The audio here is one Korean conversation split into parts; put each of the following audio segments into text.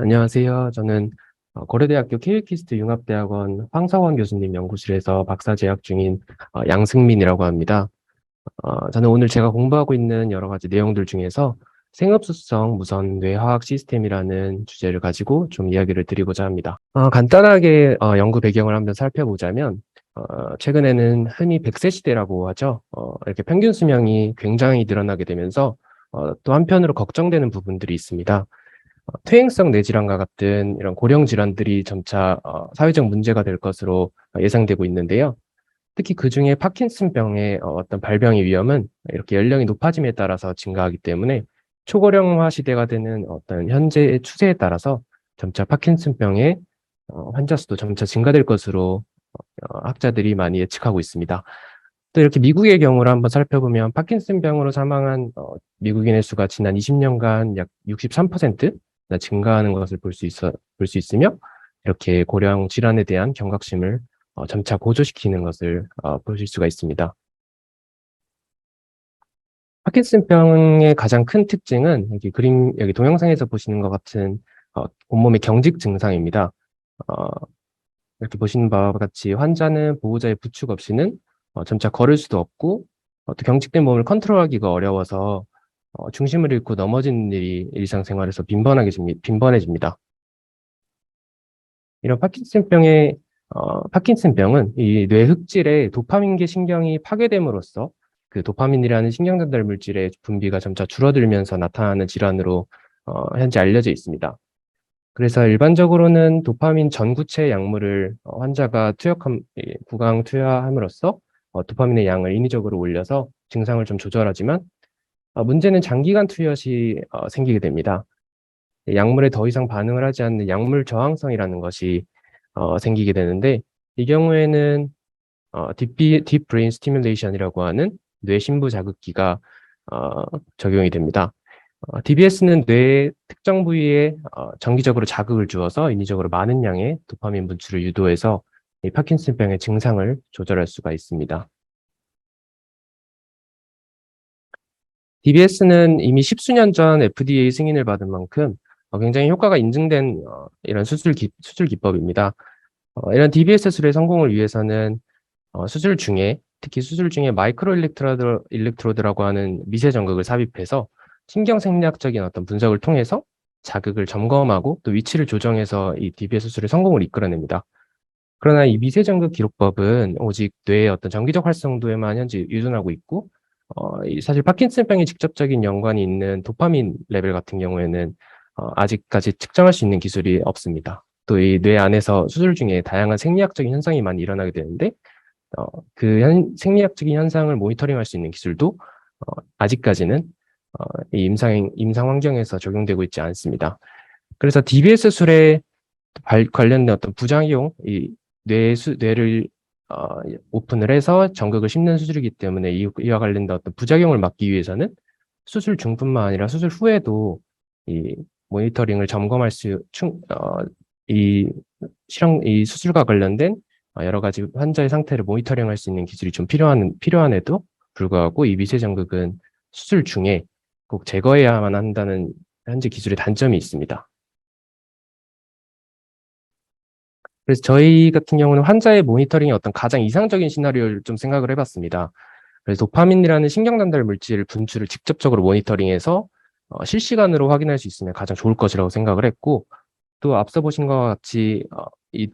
안녕하세요. 저는 어, 고려대학교 케이키스트 융합대학원 황석원 교수님 연구실에서 박사 재학 중인 어, 양승민이라고 합니다. 어, 저는 오늘 제가 공부하고 있는 여러 가지 내용들 중에서 생흡수성 무선 뇌화학 시스템이라는 주제를 가지고 좀 이야기를 드리고자 합니다. 어, 간단하게 어, 연구 배경을 한번 살펴보자면 어, 최근에는 흔히 100세 시대라고 하죠. 어, 이렇게 평균 수명이 굉장히 늘어나게 되면서 어, 또 한편으로 걱정되는 부분들이 있습니다. 어, 퇴행성 뇌질환과 같은 이런 고령 질환들이 점차 어, 사회적 문제가 될 것으로 예상되고 있는데요. 특히 그 중에 파킨슨병의 어, 어떤 발병의 위험은 이렇게 연령이 높아짐에 따라서 증가하기 때문에 초고령화 시대가 되는 어떤 현재의 추세에 따라서 점차 파킨슨병의 어, 환자 수도 점차 증가될 것으로 어, 학자들이 많이 예측하고 있습니다. 또 이렇게 미국의 경우를 한번 살펴보면 파킨슨병으로 사망한 어, 미국인의 수가 지난 20년간 약 63% 증가하는 것을 볼 수 있어 볼 수 있으며 이렇게 고령 질환에 대한 경각심을 어, 점차 고조시키는 것을 어, 보실 수가 있습니다. 파킨슨병의 가장 큰 특징은 여기 그림 여기 동영상에서 보시는 것 같은 어, 온몸의 경직 증상입니다. 어, 이렇게 보시는 바와 같이 환자는 보호자의 부축 없이는 어, 점차 걸을 수도 없고 어, 또 경직된 몸을 컨트롤하기가 어려워서 어, 중심을 잃고 넘어지는 일이 일상생활에서 빈번하게 빈번해집니다. 이런 파킨슨병의 어, 파킨슨병은 이 뇌 흑질에 도파민계 신경이 파괴됨으로써 그 도파민이라는 신경 전달 물질의 분비가 점차 줄어들면서 나타나는 질환으로 어, 현재 알려져 있습니다. 그래서 일반적으로는 도파민 전구체 약물을 어, 환자가 투약함, 구강 투여함으로써 어, 도파민의 양을 인위적으로 올려서 증상을 좀 조절하지만 어, 문제는 장기간 투여 시 어, 생기게 됩니다. 약물에 더 이상 반응을 하지 않는 약물 저항성이라는 것이 어, 생기게 되는데 이 경우에는 어, 딥, 딥 브레인 스티뮬레이션이라고 하는 뇌신부 자극기가 어, 적용이 됩니다. 어, DBS는 뇌 특정 부위에 어, 정기적으로 자극을 주어서 인위적으로 많은 양의 도파민 분출을 유도해서 이 파킨슨병의 증상을 조절할 수가 있습니다. DBS는 이미 십수년 전 FDA 승인을 받은 만큼 어, 굉장히 효과가 인증된 어, 이런 수술, 기, 수술 기법입니다. 어, 이런 DBS 수술의 성공을 위해서는 어, 수술 중에 특히 수술 중에 마이크로 일렉트로드, 일렉트로드라고 하는 미세 전극을 삽입해서 신경 생리학적인 어떤 분석을 통해서 자극을 점검하고 또 위치를 조정해서 이 DBS 수술의 성공을 이끌어냅니다. 그러나 이 미세 전극 기록법은 오직 뇌의 어떤 정기적 활성도에만 현재 유존하고 있고 어, 사실 파킨슨병에 직접적인 연관이 있는 도파민 레벨 같은 경우에는 어, 아직까지 측정할 수 있는 기술이 없습니다. 또 이 뇌 안에서 수술 중에 다양한 생리학적인 현상이 많이 일어나게 되는데 어, 그 현, 생리학적인 현상을 모니터링할 수 있는 기술도 어, 아직까지는 어, 이 임상 임상 환경에서 적용되고 있지 않습니다. 그래서 DBS 술에 관련된 어떤 부작용, 이 뇌수 뇌를 어, 오픈을 해서 전극을 심는 수술이기 때문에 이, 와 관련된 어떤 부작용을 막기 위해서는 수술 중뿐만 아니라 수술 후에도 이 모니터링을 점검할 수, 충, 어, 이 실험, 이 수술과 관련된 어, 여러 가지 환자의 상태를 모니터링할 수 있는 기술이 좀 필요한, 필요한에도 불구하고 이 미세 전극은 수술 중에 꼭 제거해야만 한다는 현재 기술의 단점이 있습니다. 그래서 저희 같은 경우는 환자의 모니터링의 어떤 가장 이상적인 시나리오를 좀 생각을 해봤습니다. 그래서 도파민이라는 신경 전달 물질 분출을 직접적으로 모니터링해서 어, 실시간으로 확인할 수 있으면 가장 좋을 것이라고 생각을 했고 또 앞서 보신 것과 같이 어, 이,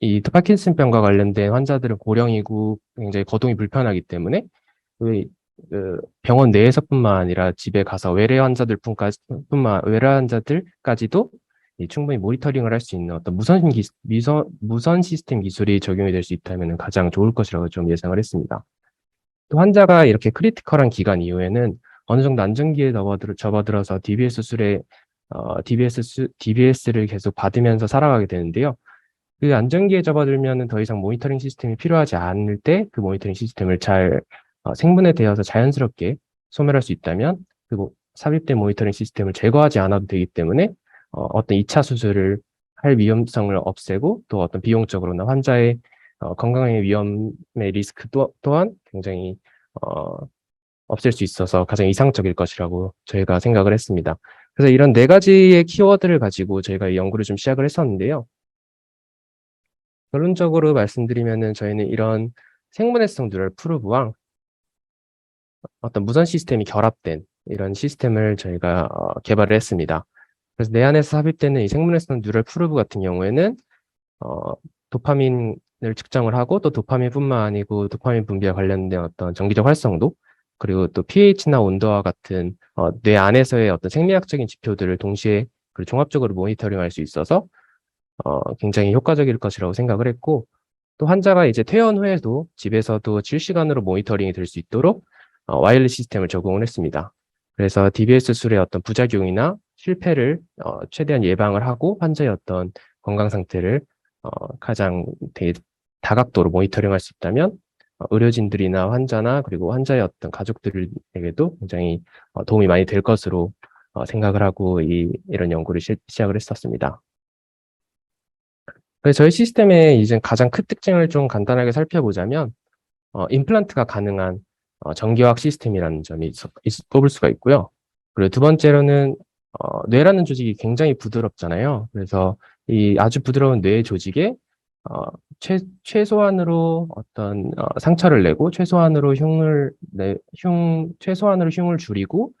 이 파킨슨병과 관련된 환자들은 고령이고 굉장히 거동이 불편하기 때문에 그, 그 병원 내에서뿐만 아니라 집에 가서 외래 환자들 뿐만 외래 환자들까지도 충분히 모니터링을 할 수 있는 어떤 무선 기, 미선, 무선 시스템 기술이 적용이 될 수 있다면 가장 좋을 것이라고 좀 예상을 했습니다. 또 환자가 이렇게 크리티컬한 기간 이후에는 어느 정도 안정기에 접어들어, 접어들 어서 DBS 수술에 어, DBS 수, DBS를 계속 받으면서 살아가게 되는데요. 그 안정기에 접어들면 더 이상 모니터링 시스템이 필요하지 않을 때 그 모니터링 시스템을 잘 어, 생분해 되어서 자연스럽게 소멸할 수 있다면 그 삽입된 모니터링 시스템을 제거하지 않아도 되기 때문에 어, 어떤 2차 수술을 할 위험성을 없애고 또 어떤 비용적으로나 환자의 어, 건강의 위험의 리스크 또, 또한 굉장히 어, 없앨 수 있어서 가장 이상적일 것이라고 저희가 생각을 했습니다. 그래서 이런 네 가지의 키워드를 가지고 저희가 이 연구를 좀 시작을 했었는데요. 결론적으로 말씀드리면은 저희는 이런 생분해성 뉴럴 프루브와 어떤 무선 시스템이 결합된 이런 시스템을 저희가 어, 개발을 했습니다. 그래서 내 안에서 삽입되는 이 생분해성 뉴럴 프루브 같은 경우에는 어, 도파민을 측정을 하고 또 도파민뿐만 아니고 도파민 분비와 관련된 어떤 정기적 활성도 그리고 또 pH나 온도와 같은 어, 뇌 안에서의 어떤 생리학적인 지표들을 동시에 그리고 종합적으로 모니터링할 수 있어서 어, 굉장히 효과적일 것이라고 생각을 했고 또 환자가 이제 퇴원 후에도 집에서도 실시간으로 모니터링이 될 수 있도록 어, 와이어리스 시스템을 적용을 했습니다. 그래서 DBS 술의 어떤 부작용이나 실패를 어, 최대한 예방을 하고 환자의 어떤 건강 상태를 어, 가장 되게 다각도로 모니터링할 수 있다면 어, 의료진들이나 환자나 그리고 환자의 어떤 가족들에게도 굉장히 어, 도움이 많이 될 것으로 어, 생각을 하고 이, 이런 연구를 시, 시작을 했었습니다. 그래서 저희 시스템의 이제 가장 큰 특징을 좀 간단하게 살펴보자면 어, 임플란트가 가능한 어, 정기화학 시스템이라는 점이 있, 있, 꼽을 수가 있고요. 그리고 두 번째로는 어, 뇌라는 조직이 굉장히 부드럽잖아요. 그래서 이 아주 부드러운 뇌 조직에 어, 최, 최소한으로 어떤 어, 상처를 내고 최소한으로 흉을 내, 흉 최소한으로 흉을 줄이고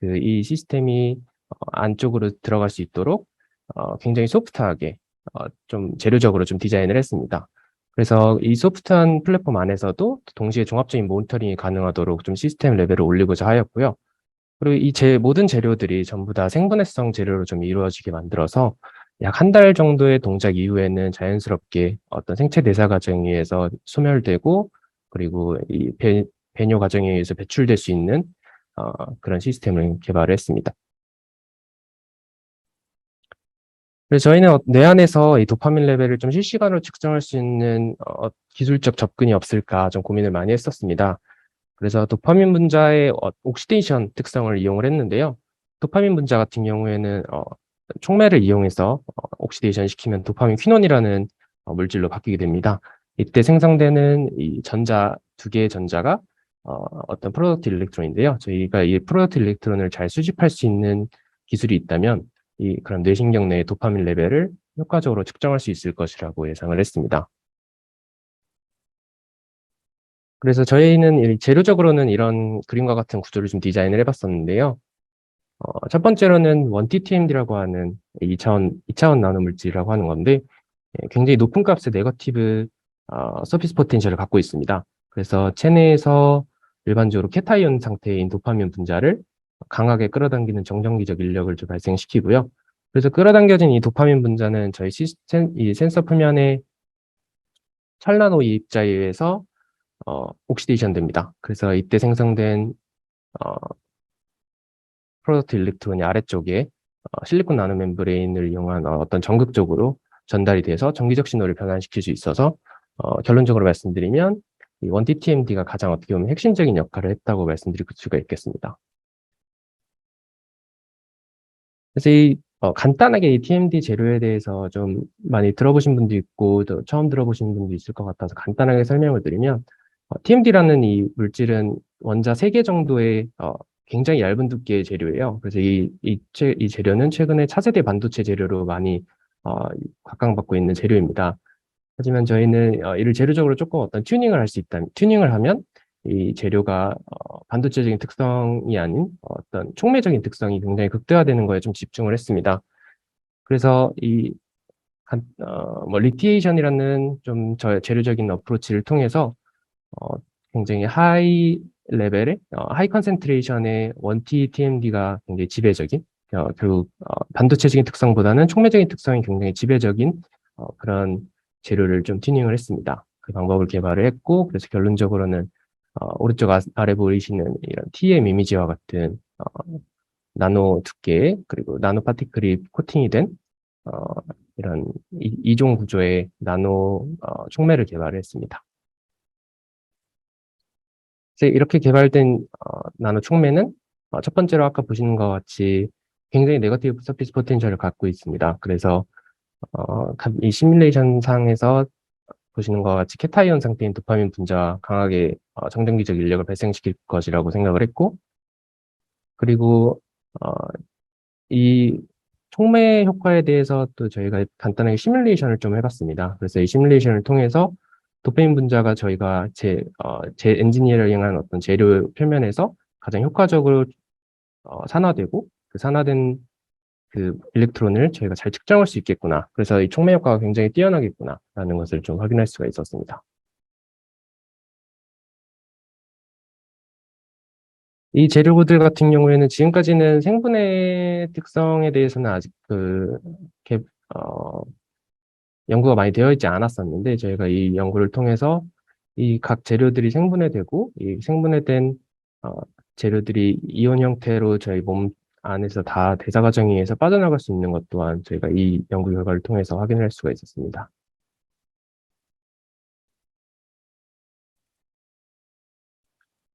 그 이 시스템이 어, 안쪽으로 들어갈 수 있도록 어, 굉장히 소프트하게 어, 좀 재료적으로 좀 디자인을 했습니다. 그래서 이 소프트한 플랫폼 안에서도 동시에 종합적인 모니터링이 가능하도록 좀 시스템 레벨을 올리고자 하였고요. 그리고 이 제 모든 재료들이 전부 다 생분해성 재료로 좀 이루어지게 만들어서 약 한 달 정도의 동작 이후에는 자연스럽게 어떤 생체 대사 과정에 의해서 소멸되고 그리고 이 배, 배뇨 과정에 의해서 배출될 수 있는 어, 그런 시스템을 개발을 했습니다. 그래서 저희는 어, 뇌 안에서 이 도파민 레벨을 좀 실시간으로 측정할 수 있는 어, 기술적 접근이 없을까 좀 고민을 많이 했었습니다. 그래서 도파민 분자의 어, 옥시데이션 특성을 이용을 했는데요. 도파민 분자 같은 경우에는 어, 촉매를 이용해서 어, 옥시데이션 시키면 도파민 퀴논이라는 어, 물질로 바뀌게 됩니다. 이때 생성되는 이 전자 두 개의 전자가 어, 어떤 프로덕트 일렉트론인데요. 저희가 이 프로덕트 일렉트론을 잘 수집할 수 있는 기술이 있다면 이 그런 뇌신경 내의 도파민 레벨을 효과적으로 측정할 수 있을 것이라고 예상을 했습니다. 그래서 저희는 재료적으로는 이런 그림과 같은 구조를 좀 디자인을 해봤었는데요. 어, 첫 번째로는 원TTMD라고 하는 2차원, 2차원 나노물질이라고 하는 건데 예, 굉장히 높은 값의 네거티브 어, 서피스 포텐셜을 갖고 있습니다. 그래서 체내에서 일반적으로 캐타이온 상태인 도파민 분자를 강하게 끌어당기는 정전기적 인력을 좀 발생시키고요. 그래서 끌어당겨진 이 도파민 분자는 저희 시스템, 이 센서 표면의 찰나노 이입자에 의해서 어, 옥시데이션 됩니다. 그래서 이때 생성된 어, 프로덕트 일렉트론이 아래쪽에 어, 실리콘 나노 멤브레인을 이용한 어, 어떤 전극적으로 전달이 돼서 전기적 신호를 변환시킬 수 있어서 어, 결론적으로 말씀드리면 이 원TTMD가 가장 어떻게 보면 핵심적인 역할을 했다고 말씀드릴 수가 있겠습니다. 그래서 이 어, 간단하게 이 TMD 재료에 대해서 좀 많이 들어보신 분도 있고 또 처음 들어보신 분도 있을 것 같아서 간단하게 설명을 드리면 어, TMD라는 이 물질은 원자 3개 정도의 어, 굉장히 얇은 두께의 재료예요. 그래서 이, 이, 이 재료는 최근에 차세대 반도체 재료로 많이 어, 각광받고 있는 재료입니다. 하지만 저희는 어, 이를 재료적으로 조금 어떤 튜닝을 할 수 있다면, 튜닝을 하면 이 재료가 어, 반도체적인 특성이 아닌 어떤 촉매적인 특성이 굉장히 극대화되는 거에 좀 집중을 했습니다. 그래서 이 어, 뭐 리티에이션이라는 좀 저 재료적인 어프로치를 통해서 어, 굉장히 하이 레벨의 어, 하이 컨센트레이션의 원티 TMD가 굉장히 지배적인 어, 결국 어, 반도체적인 특성보다는 촉매적인 특성이 굉장히 지배적인 어, 그런 재료를 좀 튜닝을 했습니다. 그 방법을 개발을 했고 그래서 결론적으로는 어, 오른쪽 아, 래 보이시는 이런 TM 이미지와 같은 어, 나노 두께 그리고 나노 파티클이 코팅이 된 어, 이런 이, 종 구조의 나노 어, 촉매를 개발을 했습니다. 이렇게 개발된 어, 나노 촉매는 어, 첫 번째로 아까 보시는 것 같이 굉장히 네거티브 서피스 포텐셜을 갖고 있습니다. 그래서 어, 이 시뮬레이션 상에서 보시는 것 같이 캐타이온 상태인 도파민 분자와 강하게 어, 정전기적 인력을 발생시킬 것이라고 생각을 했고 그리고 어, 이 촉매 효과에 대해서 또 저희가 간단하게 시뮬레이션을 좀 해봤습니다. 그래서 이 시뮬레이션을 통해서 도파민 분자가 저희가 제, 어, 제 엔지니어링한 어떤 재료 표면에서 가장 효과적으로 어, 산화되고 그 산화된 그 일렉트론을 저희가 잘 측정할 수 있겠구나. 그래서 이 촉매 효과가 굉장히 뛰어나겠구나라는 것을 좀 확인할 수가 있었습니다. 이 재료들 같은 경우에는 지금까지는 생분해 특성에 대해서는 아직 그, 개, 어, 연구가 많이 되어 있지 않았었는데, 저희가 이 연구를 통해서 이 각 재료들이 생분해되고, 이 생분해된, 어, 재료들이 이온 형태로 저희 몸 안에서 다 대사 과정에 의해서 빠져나갈 수 있는 것 또한 저희가 이 연구 결과를 통해서 확인할 수가 있었습니다.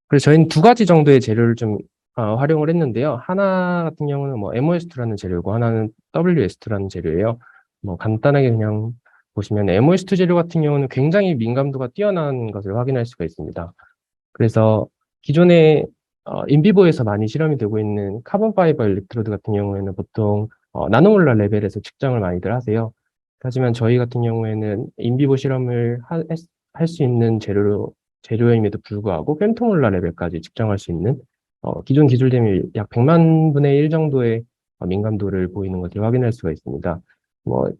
그래서 저희는 두 가지 정도의 재료를 좀 어, 활용을 했는데요. 하나 같은 경우는 뭐 MOS2라는 재료고 하나는 WS2라는 재료예요. 뭐 간단하게 그냥 보시면 MOS2 재료 같은 경우는 굉장히 민감도가 뛰어난 것을 확인할 수가 있습니다. 그래서 기존에 어, 인비보에서 많이 실험이 되고 있는 카본 파이버 일렉트로드 같은 경우에는 보통 어, 나노몰라 레벨에서 측정을 많이들 하세요. 하지만 저희 같은 경우에는 인비보 실험을 할 수 있는 재료로 재료임에도 불구하고 펜토몰라 레벨까지 측정할 수 있는 어, 기존 기술 대비 약 100만 분의 1 정도의 어, 민감도를 보이는 것을 확인할 수가 있습니다. 뭐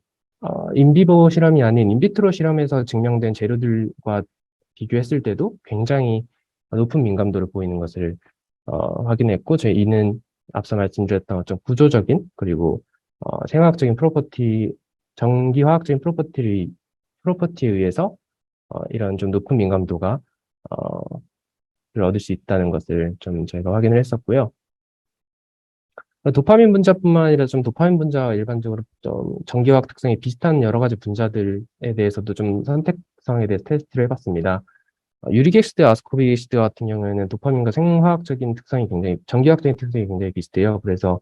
어, 인비보 실험이 아닌 인비트로 실험에서 증명된 재료들과 비교했을 때도 굉장히 높은 민감도를 보이는 것을 어, 확인했고 저희 이는 앞서 말씀드렸던 어떤 구조적인 그리고 어, 생화학적인 프로퍼티 전기화학적인 프로퍼티를 프로퍼티에 의해서 어, 이런 좀 높은 민감도가 어, 얻을 수 있다는 것을 좀 저희가 확인을 했었고요. 도파민 분자뿐만 아니라 좀 도파민 분자와 일반적으로 좀 전기화학 특성이 비슷한 여러 가지 분자들에 대해서도 좀 선택성에 대해서 테스트를 해봤습니다. 어, 유리객시드, 아스코빅 액시드 같은 경우에는 도파민과 생화학적인 특성이 굉장히 전기화학적인 특성이 굉장히 비슷해요. 그래서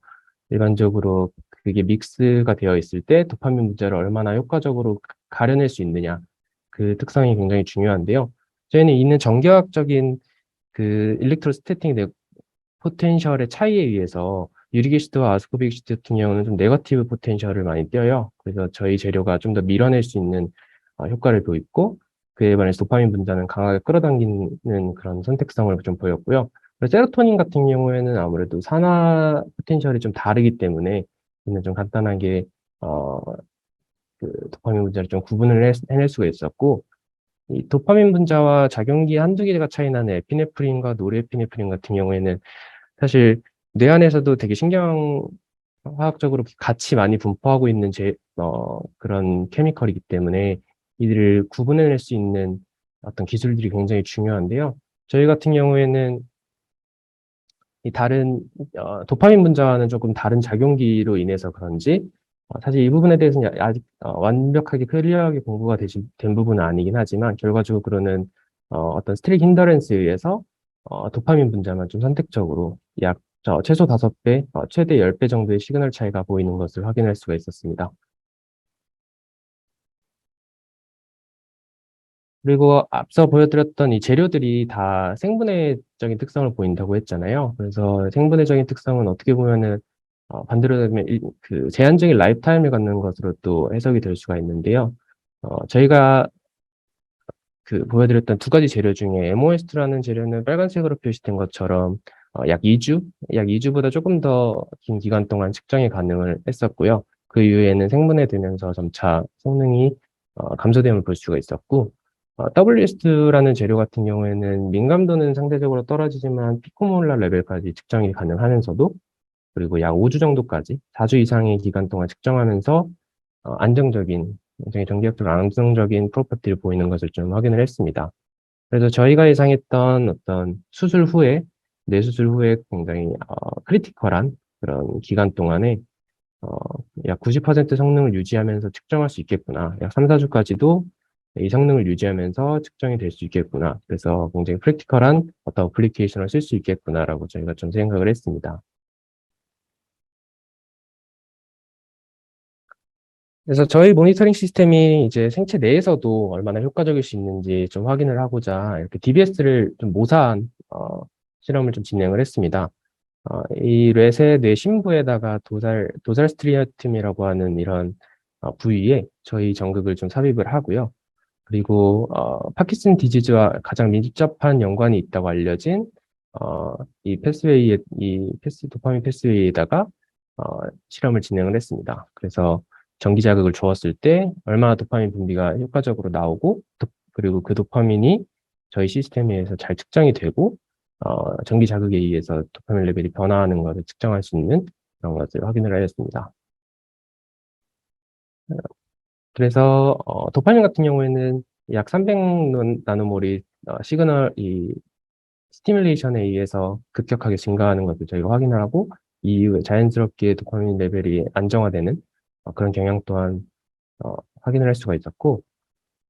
일반적으로 그게 믹스가 되어 있을 때 도파민 분자를 얼마나 효과적으로 가려낼 수 있느냐 그 특성이 굉장히 중요한데요. 저희는 있는 전기화학적인 그 일렉트로스태틱 포텐셜의 차이에 의해서 유리기시드와 아스코빅시드 같은 경우는 좀 네거티브 포텐셜을 많이 띄어요. 그래서 저희 재료가 좀 더 밀어낼 수 있는 어, 효과를 보였고 그에 반해서 도파민 분자는 강하게 끌어당기는 그런 선택성을 좀 보였고요. 세로토닌 같은 경우에는 아무래도 산화 포텐셜이 좀 다르기 때문에 좀 간단하게 어, 그 도파민 분자를 좀 구분을 해낼 수가 있었고 이 도파민 분자와 작용기 한두 개가 차이 나는 에피네프린과 노르에피네프린 같은 경우에는 사실 뇌 안에서도 되게 신경 화학적으로 같이 많이 분포하고 있는 제, 어, 그런 케미컬이기 때문에 이들을 구분해낼 수 있는 어떤 기술들이 굉장히 중요한데요. 저희 같은 경우에는 이 다른 어, 도파민 분자와는 조금 다른 작용기로 인해서 그런지 어, 사실 이 부분에 대해서는 아직 어, 완벽하게 클리어하게 공부가 되신, 된 부분은 아니긴 하지만 결과적으로는 어, 어떤 스트릭 힌더런스에 의해서 어, 도파민 분자만 좀 선택적으로 약 저, 최소 5배, 어, 최대 10배 정도의 시그널 차이가 보이는 것을 확인할 수가 있었습니다. 그리고 앞서 보여드렸던 이 재료들이 다 생분해적인 특성을 보인다고 했잖아요. 그래서 생분해적인 특성은 어떻게 보면은 어, 반대로 되면 일, 그 제한적인 라이프 타임을 갖는 것으로 또 해석이 될 수가 있는데요. 어, 저희가 그 보여드렸던 두 가지 재료 중에 MOS2라는 재료는 빨간색으로 표시된 것처럼 어, 약 2주, 약 2주보다 조금 더 긴 기간 동안 측정이 가능을 했었고요. 그 이후에는 생분해 되면서 점차 성능이 어, 감소됨을 볼 수가 있었고, 어, WS라는 재료 같은 경우에는 민감도는 상대적으로 떨어지지만 피코몰라 레벨까지 측정이 가능하면서도 그리고 약 5주 정도까지 4주 이상의 기간 동안 측정하면서 어, 안정적인 굉장히 전기학적 안정적인 프로퍼티를 보이는 것을 좀 확인을 했습니다. 그래서 저희가 예상했던 어떤 수술 후에 뇌 수술 후에 굉장히 어, 크리티컬한 그런 기간 동안에 어, 약 90% 성능을 유지하면서 측정할 수 있겠구나. 약 3, 4주까지도 이 성능을 유지하면서 측정이 될 수 있겠구나. 그래서 굉장히 크리티컬한 어떤 어플리케이션을 쓸 수 있겠구나라고 저희가 좀 생각을 했습니다. 그래서 저희 모니터링 시스템이 이제 생체 내에서도 얼마나 효과적일 수 있는지 좀 확인을 하고자 이렇게 DBS를 좀 모사한 어, 실험을 좀 진행을 했습니다. 어, 이 뇌의 뇌 심부에다가 도살, 도살 스트리아툼이라고 하는 이런 어, 부위에 저희 전극을 좀 삽입을 하고요. 그리고 어, 파킨슨 디지즈와 가장 밀접한 연관이 있다고 알려진 어, 이 패스웨이에 이 패스 도파민 패스웨이에다가 어, 실험을 진행을 했습니다. 그래서 전기 자극을 주었을 때 얼마나 도파민 분비가 효과적으로 나오고 도, 그리고 그 도파민이 저희 시스템에 의해서 잘 측정이 되고 어, 전기 자극에 의해서 도파민 레벨이 변화하는 것을 측정할 수 있는 그런 것을 확인을 하였습니다. 그래서 어, 도파민 같은 경우에는 약 300나노몰이 어, 시그널 이 스티뮬레이션에 의해서 급격하게 증가하는 것을 저희가 확인을 하고 이후에 자연스럽게 도파민 레벨이 안정화되는 어, 그런 경향 또한 어, 확인을 할 수가 있었고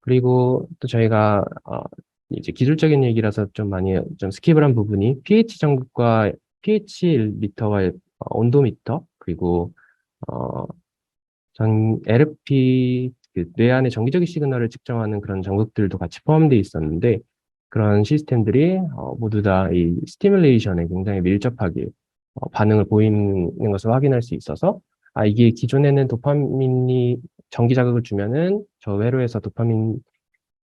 그리고 또 저희가 어, 이제 기술적인 얘기라서 좀 많이 좀 스킵을 한 부분이 pH 정극과 pH 미터와 어, 온도미터 그리고 어, 전 LFP 그 뇌 안의 정기적인 시그널을 측정하는 그런 정극들도 같이 포함되어 있었는데 그런 시스템들이 어, 모두 다 이 스티뮬레이션에 굉장히 밀접하게 어, 반응을 보이는 것을 확인할 수 있어서 아 이게 기존에는 도파민이 전기 자극을 주면은 저 회로에서 도파민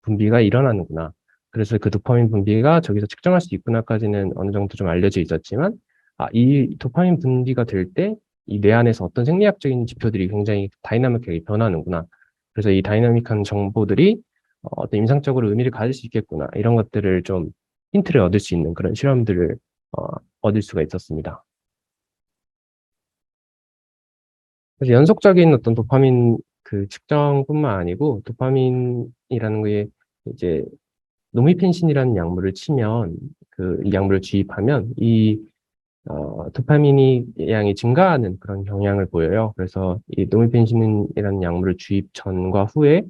분비가 일어나는구나. 그래서 그 도파민 분비가 저기서 측정할 수 있구나까지는 어느 정도 좀 알려져 있었지만 아, 이 도파민 분비가 될 때 이 뇌 안에서 어떤 생리학적인 지표들이 굉장히 다이나믹하게 변하는구나. 그래서 이 다이나믹한 정보들이 어, 어떤 임상적으로 의미를 가질 수 있겠구나. 이런 것들을 좀 힌트를 얻을 수 있는 그런 실험들을 어, 얻을 수가 있었습니다. 그래서 연속적인 어떤 도파민 그 측정뿐만 아니고 도파민이라는 게 이제 노미펜신이라는 약물을 치면 그 약물을 주입하면 이 어, 도파민이 양이 증가하는 그런 경향을 보여요. 그래서 이 노미펜신이라는 약물을 주입 전과 후에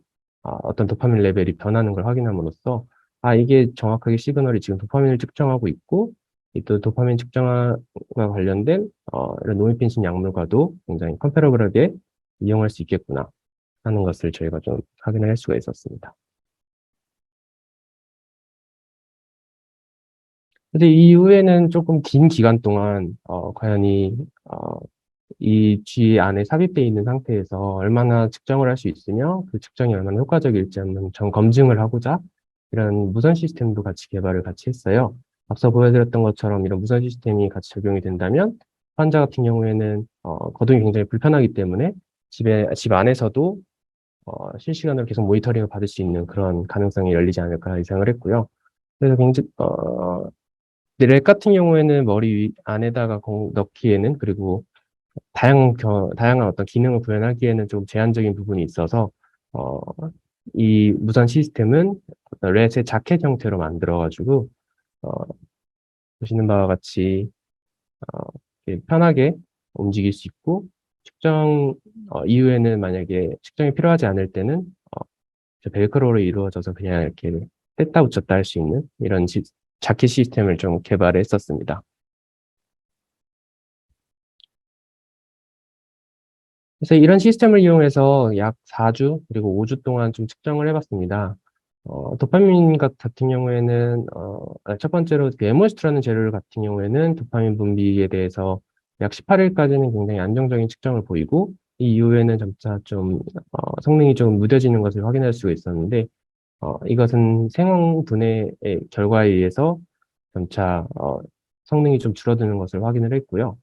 어, 어떤 도파민 레벨이 변하는 걸 확인함으로써 아 이게 정확하게 시그널이 지금 도파민을 측정하고 있고 또 도파민 측정과 관련된 어, 이런 노미펜신 약물과도 굉장히 컴패러블하게 이용할 수 있겠구나 하는 것을 저희가 좀 확인을 할 수가 있었습니다. 근데 이후에는 조금 긴 기간 동안 어, 과연 이, 어, 이 G 안에 삽입되어 있는 상태에서 얼마나 측정을 할 수 있으며 그 측정이 얼마나 효과적일지 한번 점 검증을 하고자 이런 무선 시스템도 같이 개발을 같이 했어요. 앞서 보여드렸던 것처럼 이런 무선 시스템이 같이 적용이 된다면 환자 같은 경우에는 어, 거동이 굉장히 불편하기 때문에 집에 집 안에서도 어, 실시간으로 계속 모니터링을 받을 수 있는 그런 가능성이 열리지 않을까 예상을 했고요. 그래서 굉장히 어, 랩 같은 경우에는 머리 위 안에다가 넣기에는 그리고 다양한 겨, 다양한 어떤 기능을 구현하기에는 좀 제한적인 부분이 있어서 어, 이 무선 시스템은 렛의 자켓 형태로 만들어가지고 어, 보시는 바와 같이 어, 편하게 움직일 수 있고 측정 어, 이후에는 만약에 측정이 필요하지 않을 때는 어, 벨크로로 이루어져서 그냥 이렇게 뗐다 붙였다 할 수 있는 이런 시, 자켓 시스템을 좀 개발했었습니다. 그래서 이런 시스템을 이용해서 약 4주 그리고 5주 동안 좀 측정을 해봤습니다. 어, 도파민 같은 경우에는 어, 아, 첫 번째로 그 에모스트라는 재료 같은 경우에는 도파민 분비에 대해서 약 18일까지는 굉장히 안정적인 측정을 보이고 이 이후에는 점차 좀 어, 성능이 좀 무뎌지는 것을 확인할 수가 있었는데 어, 이것은 생황 분해의 결과에 의해서 점차 어, 성능이 좀 줄어드는 것을 확인을 했고요.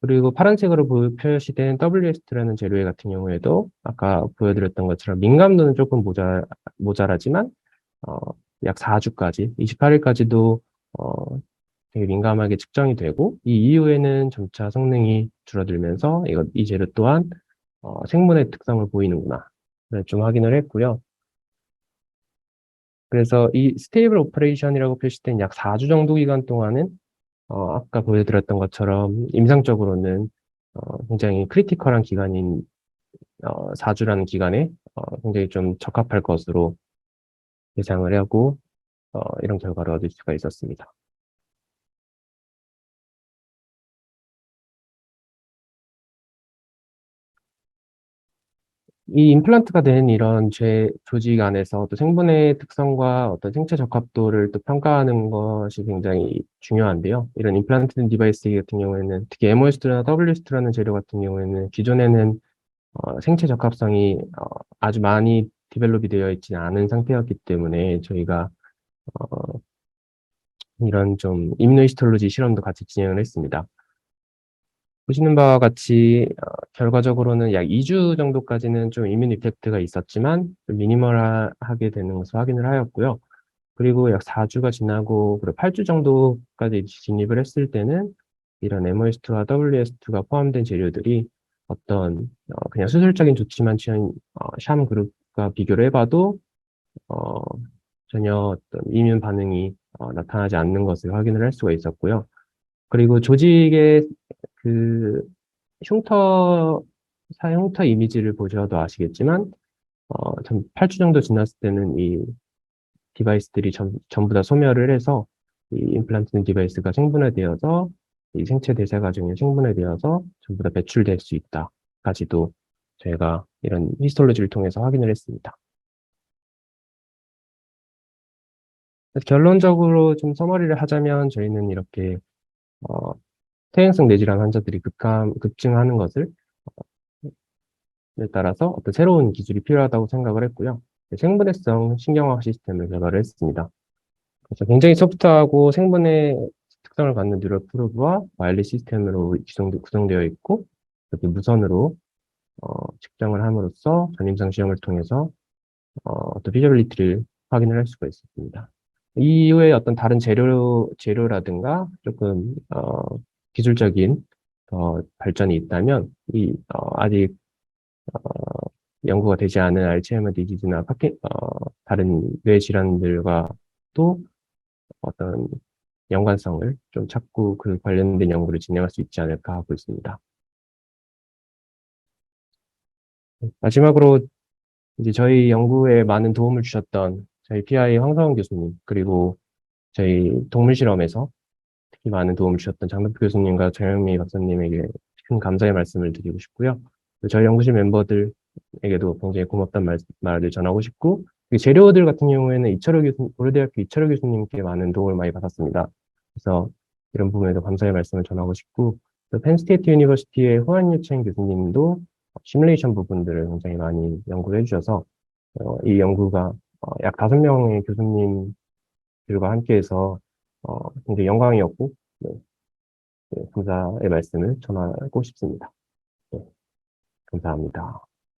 그리고 파란색으로 표시된 WST라는 재료의 같은 경우에도 아까 보여드렸던 것처럼 민감도는 조금 모자, 모자라지만 어, 약 4주까지, 28일까지도 어, 되게 민감하게 측정이 되고 이 이후에는 점차 성능이 줄어들면서 이거, 이 재료 또한 어, 생문의 특성을 보이는구나 좀 확인을 했고요. 그래서 이 스테이블 오퍼레이션이라고 표시된 약 4주 정도 기간 동안은 어, 아까 보여드렸던 것처럼 임상적으로는 어, 굉장히 크리티컬한 기간인 어, 4주라는 기간에 어, 굉장히 좀 적합할 것으로 예상을 하고 어, 이런 결과를 얻을 수가 있었습니다. 이 임플란트가 된 이런 죄, 조직 안에서 또 생분해 특성과 어떤 생체 적합도를 또 평가하는 것이 굉장히 중요한데요. 이런 임플란트 된 디바이스 같은 경우에는 특히 MOS나 WST라는 재료 같은 경우에는 기존에는 어, 생체 적합성이 어, 아주 많이 디벨롭이 되어 있지는 않은 상태였기 때문에 저희가 어, 이런 좀 이뮤노히스톨로지 실험도 같이 진행을 했습니다. 보시는 바와 같이 어, 결과적으로는 약 2주 정도까지는 좀 이뮤 이펙트가 있었지만 좀 미니멀하게 되는 것을 확인을 하였고요. 그리고 약 4주가 지나고 그리고 8주 정도까지 진입을 했을 때는 이런 MOS2와 WS2가 포함된 재료들이 어떤 어, 그냥 수술적인 조치만 취한 어, 샴 그룹과 비교를 해봐도 어, 전혀 어떤 이뮨 반응이 어, 나타나지 않는 것을 확인을 할 수가 있었고요. 그리고 조직의 그 흉터 사 흉터 이미지를 보셔도 아시겠지만 어, 전 8주 정도 지났을 때는 이 디바이스들이 전, 전부 다 소멸을 해서 이 임플란트 디바이스가 생분해되어서 이 생체 대사 과정에 생분해되어서 전부 다 배출될 수 있다까지도 저희가 이런 히스톨로지를 통해서 확인을 했습니다. 결론적으로 좀 서머리를 하자면 저희는 이렇게 어, 퇴행성 뇌질환 환자들이 급감, 급증하는 것을 어, 에 따라서 어떤 새로운 기술이 필요하다고 생각을 했고요. 생분해성 신경화학 시스템을 개발을 했습니다. 그래서 굉장히 소프트하고 생분해 특성을 갖는 뉴럴 프로브와 와일리 시스템으로 구성, 구성되어 있고 이렇게 무선으로 어, 측정을 함으로써 전임상 시험을 통해서 어, 어떤 피저빌리티를 확인을 할 수가 있었습니다. 이후에 어떤 다른 재료, 재료라든가 조금, 어, 기술적인, 어, 발전이 있다면, 이, 어, 아직, 어, 연구가 되지 않은 알츠하이머 디지즈나 파키, 어, 다른 뇌 질환들과 또 어떤 연관성을 좀 찾고 그 관련된 연구를 진행할 수 있지 않을까 하고 있습니다. 네, 마지막으로 이제 저희 연구에 많은 도움을 주셨던 저희 PI 황성원 교수님, 그리고 저희 동물 실험에서 많은 도움을 주셨던 장덕표 교수님과 정영미 박사님에게 큰 감사의 말씀을 드리고 싶고요. 저희 연구실 멤버들에게도 굉장히 고맙다는 말, 말을 전하고 싶고, 재료들 같은 경우에는 이철호 교수, 고려대학교 이철호 교수님께 많은 도움을 많이 받았습니다. 그래서 이런 부분에도 감사의 말씀을 전하고 싶고, 펜스테이트 유니버시티의 호안 유첸 교수님도 시뮬레이션 부분들을 굉장히 많이 연구를 해주셔서 어, 이 연구가 어, 약 다섯 명의 교수님들과 함께해서 어, 굉장히 영광이었고 네, 네, 감사의 말씀을 전하고 싶습니다. 네, 감사합니다.